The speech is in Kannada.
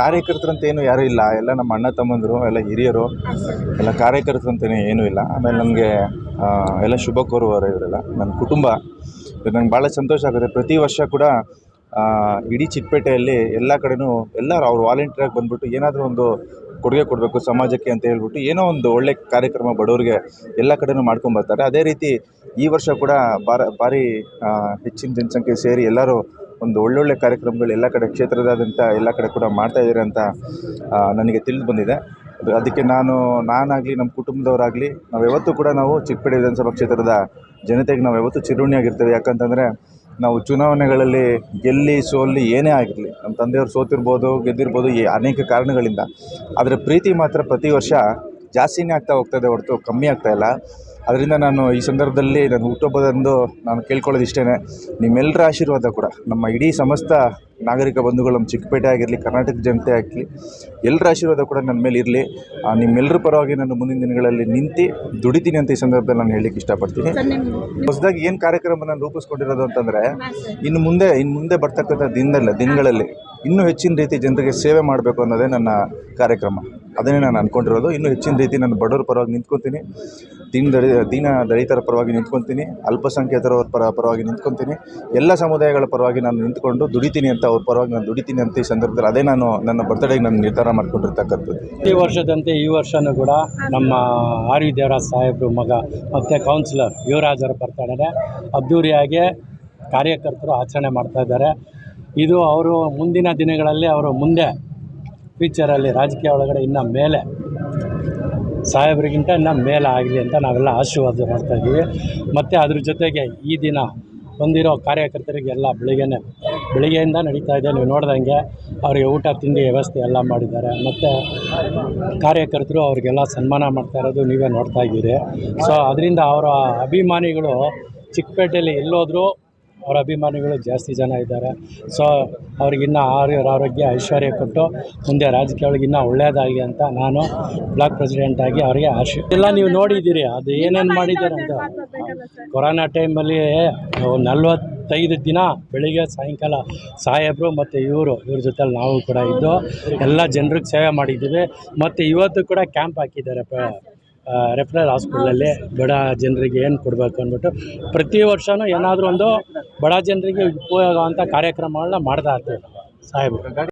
ಕಾರ್ಯಕರ್ತರಂತ ಏನು ಯಾರೂ ಇಲ್ಲ. ಎಲ್ಲ ನಮ್ಮ ಅಣ್ಣ ತಮ್ಮಂದರು, ಎಲ್ಲ ಹಿರಿಯರು, ಎಲ್ಲ ಕಾರ್ಯಕರ್ತರಂತನೇ ಏನೂ ಇಲ್ಲ. ಆಮೇಲೆ ನನಗೆ ಎಲ್ಲ ಶುಭ ಕೋರುವವರು ಇವರೆಲ್ಲ. ನನ್ನ ಕುಟುಂಬ, ಇದು ನಂಗೆ ಭಾಳ ಸಂತೋಷ ಆಗುತ್ತೆ. ಪ್ರತಿ ವರ್ಷ ಕೂಡ ಇಡೀ ಚಿಕ್ಕಪೇಟೆಯಲ್ಲಿ ಎಲ್ಲ ಕಡೆನೂ ಎಲ್ಲರೂ ಅವ್ರು ವಾಲಂಟಿಯರಾಗಿ ಬಂದುಬಿಟ್ಟು ಏನಾದರೂ ಒಂದು ಕೊಡುಗೆ ಕೊಡಬೇಕು ಸಮಾಜಕ್ಕೆ ಅಂತ ಹೇಳ್ಬಿಟ್ಟು ಏನೋ ಒಂದು ಒಳ್ಳೆ ಕಾರ್ಯಕ್ರಮ ಬಡವ್ರಿಗೆ ಎಲ್ಲ ಕಡೆನೂ ಮಾಡ್ಕೊಂಬರ್ತಾರೆ ಅದೇ ರೀತಿ ಈ ವರ್ಷ ಕೂಡ ಬಾರ ಭಾರಿ ಹೆಚ್ಚಿನ ಜನಸಂಖ್ಯೆ ಸೇರಿ ಎಲ್ಲರೂ ಒಂದು ಒಳ್ಳೊಳ್ಳೆ ಕಾರ್ಯಕ್ರಮಗಳು ಎಲ್ಲ ಕಡೆ ಕ್ಷೇತ್ರದಾದ್ಯಂತ ಎಲ್ಲ ಕಡೆ ಕೂಡ ಮಾಡ್ತಾ ಇದ್ದಾರೆ ಅಂತ ನನಗೆ ತಿಳಿದು ಬಂದಿದೆ. ಅದು ಅದಕ್ಕೆ ನಾನು, ನಾನಾಗಲಿ, ನಮ್ಮ ಕುಟುಂಬದವರಾಗಲಿ ನಾವು ಯಾವತ್ತೂ ಕೂಡ ನಾವು ಚಿಕ್ಕಪೇಟೆ ವಿಧಾನಸಭಾ ಕ್ಷೇತ್ರದ ಜನತೆಗೆ ನಾವು ಯಾವತ್ತೂ ಚಿರುಣಿಯಾಗಿರ್ತೇವೆ ಯಾಕಂತಂದರೆ ನಾವು ಚುನಾವಣೆಗಳಲ್ಲಿ ಗೆಲ್ಲಿ, ಸೋಲ್ಲಿ ಏನೇ ಆಗಿರಲಿ, ನಮ್ಮ ತಂದೆಯವರು ಸೋತಿರ್ಬೋದು, ಗೆದ್ದಿರ್ಬೋದು, ಈ ಅನೇಕ ಕಾರಣಗಳಿಂದ. ಆದರೆ ಪ್ರೀತಿ ಮಾತ್ರ ಪ್ರತಿ ವರ್ಷ ಜಾಸ್ತಿನೇ ಆಗ್ತಾ ಹೋಗ್ತದೆ ಹೊರತು ಕಮ್ಮಿ ಆಗ್ತಾಯಿಲ್ಲ ಅದರಿಂದ ನಾನು ಈ ಸಂದರ್ಭದಲ್ಲಿ ನನ್ನ ಹುಟ್ಟುಹಬ್ಬದಂದು ನಾನು ಕೇಳ್ಕೊಳ್ಳೋದು ಇಷ್ಟೇ ನಿಮ್ಮೆಲ್ಲರ ಆಶೀರ್ವಾದ ಕೂಡ. ನಮ್ಮ ಇಡೀ ಸಮಸ್ತ ನಾಗರಿಕ ಬಂಧುಗಳು ನಮ್ಮ ಚಿಕ್ಕಪೇಟೆ ಆಗಿರಲಿ, ಕರ್ನಾಟಕ ಜನತೆ ಆಗಲಿ ಎಲ್ಲರ ಆಶೀರ್ವಾದ ಕೂಡ ನನ್ನ ಮೇಲೆ ಇರಲಿ. ನಿಮ್ಮೆಲ್ಲರ ಪರವಾಗಿ ನಾನು ಮುಂದಿನ ದಿನಗಳಲ್ಲಿ ನಿಂತು ದುಡಿತೀನಿ ಅಂತ ಈ ಸಂದರ್ಭದಲ್ಲಿ ನಾನು ಹೇಳಲಿಕ್ಕೆ ಇಷ್ಟಪಡ್ತೀನಿ. ಹೊಸದಾಗಿ ಏನು ಕಾರ್ಯಕ್ರಮ ನಾನು ರೂಪಿಸ್ಕೊಂಡಿರೋದು ಅಂತಂದರೆ, ಇನ್ನು ಮುಂದೆ ಇನ್ನು ಮುಂದೆ ಬರ್ತಕ್ಕಂಥ ದಿನದಲ್ಲ, ದಿನಗಳಲ್ಲಿ ಇನ್ನೂ ಹೆಚ್ಚಿನ ರೀತಿ ಜನರಿಗೆ ಸೇವೆ ಮಾಡಬೇಕು ಅನ್ನೋದೇ ನನ್ನ ಕಾರ್ಯಕ್ರಮ. ಅದನ್ನೇ ನಾನು ಅಂದ್ಕೊಂಡಿರೋದು ಇನ್ನೂ ಹೆಚ್ಚಿನ ರೀತಿ ನಾನು ಬಡವರ ಪರವಾಗಿ ನಿಂತ್ಕೊತೀನಿ. ದೀನ ದಳಿ, ದೀನ ದಲಿತರ ಪರವಾಗಿ ನಿಂತ್ಕೊತೀನಿ. ಅಲ್ಪಸಂಖ್ಯಾತರ ಪರ, ಪರವಾಗಿ ನಿಂತ್ಕೊತೀನಿ. ಎಲ್ಲ ಸಮುದಾಯಗಳ ಪರವಾಗಿ ನಾನು ನಿಂತ್ಕೊಂಡು ದುಡಿತೀನಿ ಅಂತ ಅವ್ರ ಪರವಾಗಿ ನಾನು ದುಡಿತೀನಿ ಅಂತ ಈ ಸಂದರ್ಭದಲ್ಲಿ ಅದೇ ನಾನು ನನ್ನ ಬರ್ತಡೇಗೆ ನಾನು ನಿರ್ಧಾರ ಮಾಡ್ಕೊಂಡಿರ್ತಕ್ಕಂಥದ್ದು. ಈ ವರ್ಷದಂತೆ ಈ ವರ್ಷನೂ ಕೂಡ ನಮ್ಮ ಆರ್ ವಿ ದೇವರಾಜ್ ಸಾಹೇಬ್ರ ಮಗ ಮತ್ತು ಕೌನ್ಸಿಲರ್ ಯುವರಾಜರ ಬರ್ತಡೇ ಅದ್ಧೂರಿಯಾಗಿ ಕಾರ್ಯಕರ್ತರು ಆಚರಣೆ ಮಾಡ್ತಾ ಇದ್ದಾರೆ. ಇದು ಅವರು ಮುಂದಿನ ದಿನಗಳಲ್ಲಿ ಅವರು ಮುಂದೆ ಫ್ಯೂಚರಲ್ಲಿ ರಾಜಕೀಯ ಒಳಗಡೆ ಇನ್ನು ಮೇಲೆ ಸಾಹೇಬರಿಗಿಂತ ಇನ್ನು ಮೇಲೆ ಆಗಲಿ ಅಂತ ನಾವೆಲ್ಲ ಆಶೀರ್ವಾದ ಮಾಡ್ತಾ ಇದ್ದೀವಿ. ಮತ್ತು ಅದ್ರ ಜೊತೆಗೆ ಈ ದಿನ ಬಂದಿರೋ ಕಾರ್ಯಕರ್ತರಿಗೆಲ್ಲ ಬೆಳಿಗ್ಗೆ ಬೆಳಿಗ್ಗೆಯಿಂದ ನಡೀತಾ ಇದೆ. ನೀವು ನೋಡ್ದಂಗೆ ಅವರಿಗೆ ಊಟ, ತಿಂಡಿ ವ್ಯವಸ್ಥೆ ಎಲ್ಲ ಮಾಡಿದ್ದಾರೆ. ಮತ್ತು ಕಾರ್ಯಕರ್ತರು ಅವರಿಗೆಲ್ಲ ಸನ್ಮಾನ ಮಾಡ್ತಾ ಇರೋದು ನೀವೇ ನೋಡ್ತಾ ಇದ್ದೀರಿ. ಸೊ ಅದರಿಂದ ಅವರ ಅಭಿಮಾನಿಗಳು ಚಿಕ್ಕಪೇಟೆಯಲ್ಲಿ ಎಲ್ಲೋದ್ರೂ ಅವರ ಅಭಿಮಾನಿಗಳು ಜಾಸ್ತಿ ಜನ ಇದ್ದಾರೆ. ಸೊ ಅವ್ರಿಗಿನ್ನ ಆರೋಗ್ಯ ಆರೋಗ್ಯ ಐಶ್ವರ್ಯ ಕೊಟ್ಟು ಮುಂದೆ ರಾಜಕೀಯ ಇನ್ನೂ ಒಳ್ಳೆಯದಾಗಲಿ ಅಂತ ನಾನು ಬ್ಲಾಕ್ ಪ್ರೆಸಿಡೆಂಟ್ ಆಗಿ ಅವರಿಗೆ ಆಶೀರ್ ಎಲ್ಲ ನೀವು ನೋಡಿದ್ದೀರಿ. ಅದು ಏನೇನು ಮಾಡಿದ್ದಾರೆ ಅಂತ. ಕೊರೋನಾ ಟೈಮಲ್ಲಿ ನಲ್ವತ್ತೈದು ದಿನ ಬೆಳಿಗ್ಗೆ ಸಾಯಂಕಾಲ ಸಾಹೇಬರು ಮತ್ತು ಇವರು, ಇವ್ರ ಜೊತೆಲಿ ನಾವು ಕೂಡ ಇದ್ದು ಎಲ್ಲ ಜನರಿಗೆ ಸೇವೆ ಮಾಡಿದ್ದೀವಿ. ಮತ್ತು ಇವತ್ತು ಕೂಡ ಕ್ಯಾಂಪ್ ಹಾಕಿದ್ದಾರೆ ರೆಫರಲ್ ಹಾಸ್ಪಿಟ್ಲಲ್ಲಿ ಬಡ ಜನರಿಗೆ ಏನು ಕೊಡಬೇಕು ಅಂದ್ಬಿಟ್ಟು ಪ್ರತಿ ವರ್ಷವೂ ಏನಾದರೂ ಒಂದು ಬಡ ಜನರಿಗೆ ಉಪಯೋಗ ಅಂತ ಕಾರ್ಯಕ್ರಮಗಳನ್ನ ಮಾಡ್ತಾ ಇರ್ತೀವಿ ಸಾಹೇಬರು.